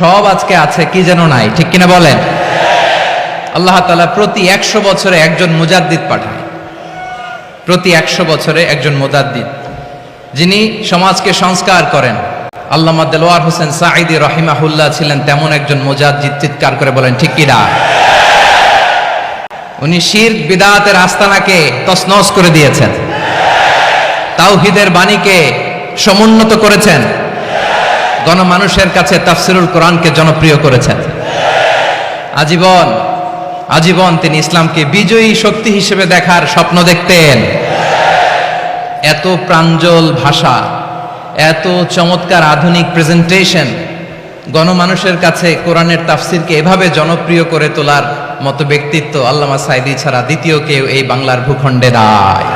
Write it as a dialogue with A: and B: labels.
A: সব আজকে আছে, কি যেন নাই, ঠিক কিনা বলেন? আল্লাহ তালা প্রতি একশো বছরে একজন মুজাদ্দিদ পাঠায় প্রতি একশো বছরে একজন মুজাদ্দিদ, যিনি সমাজকে সংস্কার করেন। আল্লামা দেলোয়ার হোসেন সাঈদি রহিমাহুল্লাহ ছিলেন তেমন একজন মুজাদ্দিদ, চিৎকার করে বলেন, ঠিক কিনা? উনি শির, বিদাতের আস্তানাকে তসনস করে দিয়েছেন। তাওহিদের বাণীকে সমুন্নত করেছেন। গণমানুষের কাছে তাফসিরুল কোরআনকে জনপ্রিয় করেছেন। আজীবন আজীবন তিনি ইসলামকে বিজয়ী শক্তি হিসেবে দেখার স্বপ্ন দেখতেন। এত প্রাঞ্জল ভাষা, এত চমৎকার আধুনিক প্রেজেন্টেশন গণমানুষের কাছে কোরআনের তাফসিরকে এভাবে জনপ্রিয় করে তোলার মতো ব্যক্তিত্ব আল্লামা সাইদি ছাড়া দ্বিতীয় কেউ এই বাংলার ভূখণ্ডে নাই।